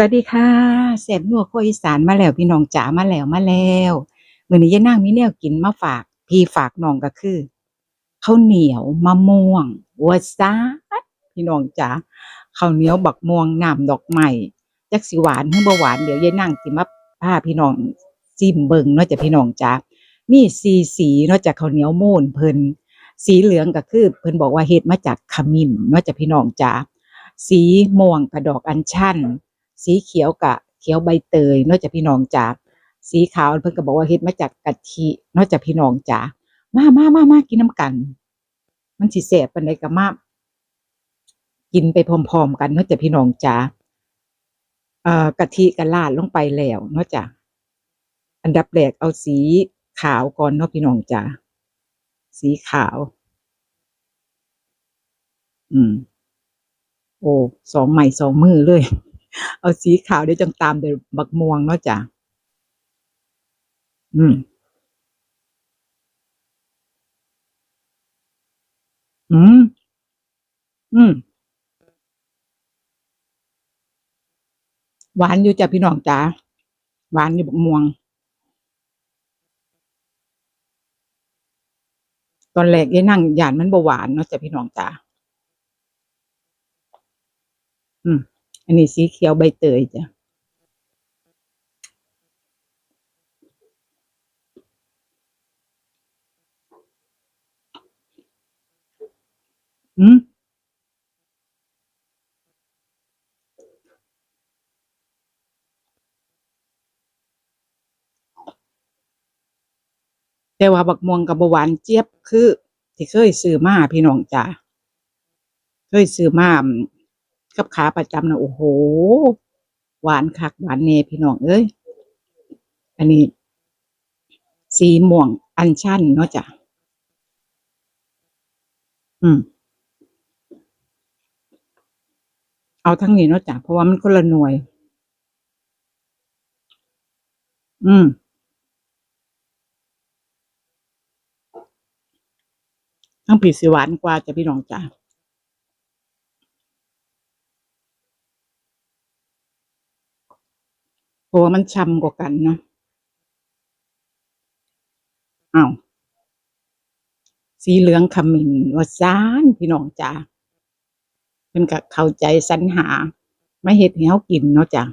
สวัสดีค่ะแซ่บนัวโคอีสานมาแล้วพี่น้องจ๋ามาแล้วมาแล้วมือนี้ยายนางมีแนวกินมาฝากพี่ฝากน้องก็คือข้าวเหนียวมะม่วงว่าซาพี่น้องจ๋าข้าวเหนียวบักม่วงน้ำดอกไม้จักสิหวานหรือบ่หวานเดี๋ยวยายนางสิมาพาพี่น้องจิ้มเบิ่งเนาะจ้ะพี่น้องจ๋ามีสีสีเนาะจากข้าวเหนียวโม่นเพิ่นสีเหลืองก็คือเพิ่นบอกว่าเฮ็ดมาจากขมิ้นเนาะจ้ะพี่น้องจ๋าสีม่วงกระดอกอัญชัน สีเขียวกะเขียวใบเตยนอกจากพี่น้องจ๋าสีขาวเพิ่นก็บอกว่าเฮ็ดมาจากกะทินอกจากพี่น้องจ๋ามามามามากินน้ำกัน มันสิแซ่บปานใดก็มากินไปพร้อมๆกันนอกจากพี่น้องจ๋าเอ่อกะทิก็ราดลงไปแล้วนอกจากอันดับแรกเอาสีขาวก่อนเนาะพี่น้องจ๋าสีขาว อืม โอ้สองใหม่สองมือเลย เอาสีขาวเดี๋ยวจังตามเด้วยวบักม่วงเนาะจ้ะอืมอืม อืม หวานอยู่จ้ะพี่น้องจ๋าหวานอยู่บักม่วง ตอนแรกยายนั่งหยานมันบ่หวานเนาะจ้ะพี่น้องจ๋าอืม อันนี้สีเขียวใบเตยจ้ะอืมแต่ว่าบักม่วงกับบหวานเจี๊ยบคือ ที่เคยซื้อมาพี่น้องจ๋าเคยซื้อมา กับขาประจำนะโอ้โห หวานคักหวานเนพี่น้องเอ้ยอันนี้ สีม่วงอัญชันเนาะจ้ะอืม เอาทั้งนี้เนาะจ้ะเพราะว่ามันคนละหน่วย อืมทั้งผีสิหวานกว่าจะพี่น้องจ้ะ เพราะว่ามันช่ำกว่ากันเนาะอ้าวสีเหลืองขมิ้นว่าซานพี่น้องจ้ะเพิ่นก็เข้าใจสรรหาไมาเฮ็ดให้เฮากินเนาะจ้ะ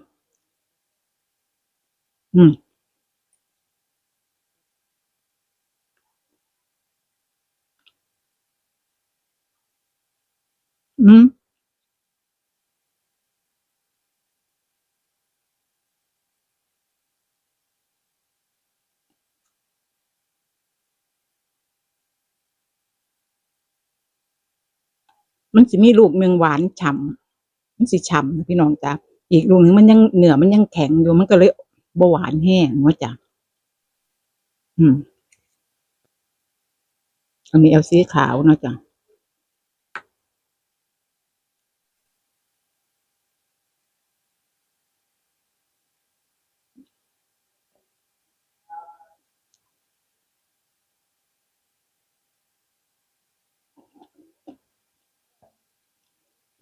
อืมอืม มันสิมีลูกหนึ่งหวานฉ่ำมันสิฉ่ำนะพี่น้องจ้ะอีกลูกหนึ่งมันยังเหนือมันยังแข็งอยู่มันก็เลยบหวานแห้งเนาะจ้ะอืมอันนี้เอลซีขาวเนาะจ้ะ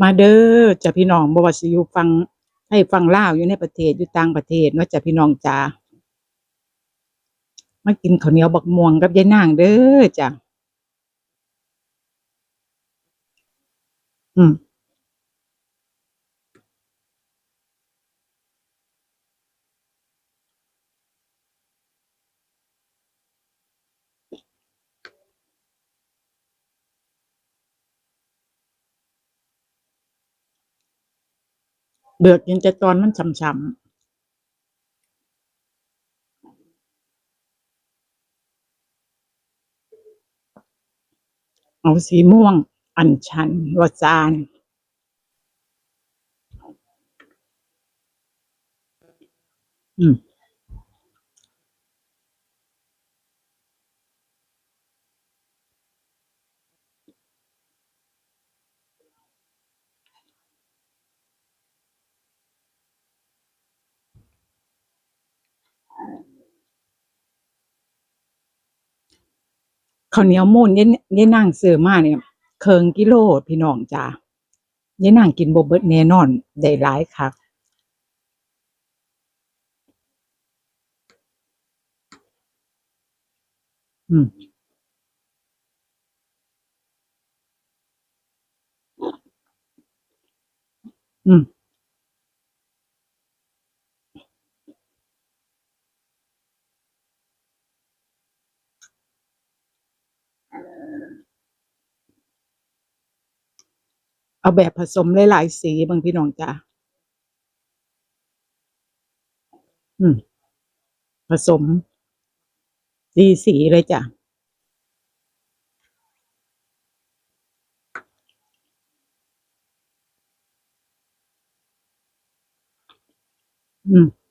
มาเด้อจ้ะพี่น้องบ่ว่าสิอยู่ฟังให้ฟังลาวอยู่ในประเทศอยู่ต่างประเทศเนาะจ้ะพี่น้องจ้ามากินข้าวเหนียวบักม่วงกับยายนางเด้อจ้ะอืม เบือกินแต่ตอนมันฉ่ำๆเอาสีม่วง อัญชันวาจานอืม ข้าวเหนียวมูนเย็นเยนนั่งซื้อมาเนี่ยเคิงกิโลพี่น้องจ้าเย็นนั่งกินบบเบิร์ตแน่นอนได้หลายคักอืมอืม เอาแบบผสมหลายๆสีบางพี่น้องจ้าอืม ผสม สีสีเลยจ้ะอืม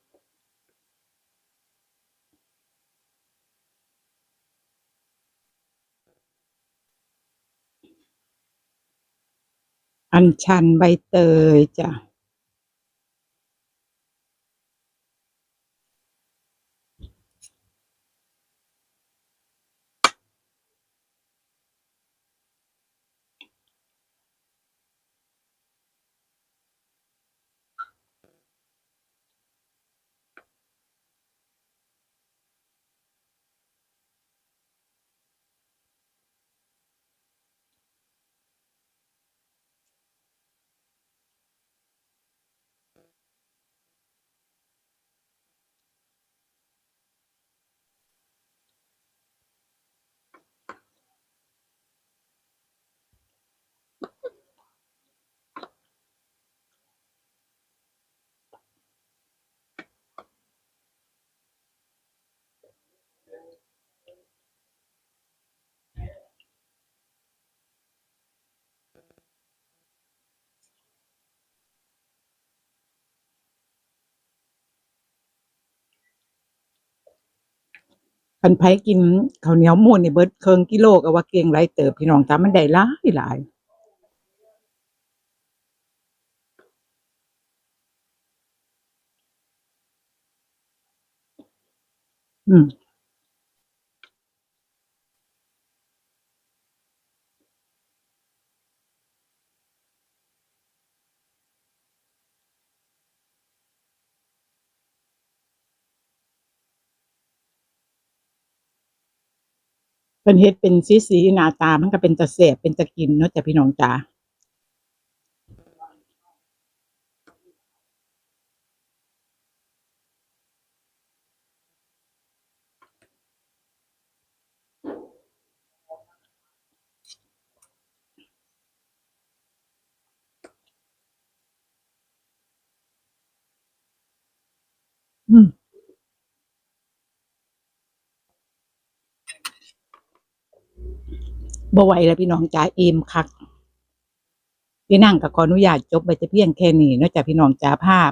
อัญชันใบเตยจ้ะ คันไผกินข้าวเหนียวมูนในเบิดเคิงกิโลก็ว่าเก่งไรเติบพี่น้องตามันได้หลายหลายอืม เพิ่นเฮ็ดเป็นสีสีหน้าตามันก็เป็นตาแซ่บเป็นตากินเนาะจ้ะพี่น้องจ้าอืม บ่ไหวแล้วพี่น้องจ๋าอิ่มคักพี่นั่งก็ขออนุญาตจบไปแต่เพียงแค่นี้นาะจ้ะพี่น้องจ๋าภาพ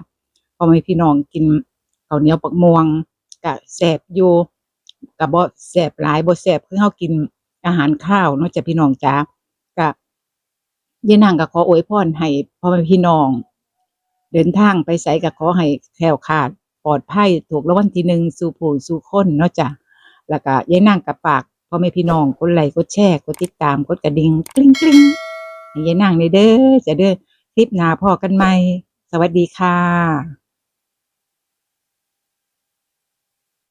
พอให้พี่น้องกินข้าวเหนียวปักม่วงก็แซ่บอยู่ก็บ่แซ่บหลายบ่แซ่บคือเฮากินอาหารข้าวนาะจ้ะพี่น้องจ๋าก็ยายนางก็ขออวยพรให้พ่อแม่พี่น้อง เดินทางไปไสก็ขอให้แคล้วคลาดปลอดภัยถูกรางวัลที่หนึ่งสู่ผู้สู่คนเนาะจ้ะแล้วก็ยายนางกับปาก พ่อแม่พี่น้องกดไลค์กดแชร์กดติดตามกดกระดิ่งกริ๊งกริ๊งยายนางในเด้อจะเด้อคลิปหน้าพอกันใหม่สวัสดีค่ะ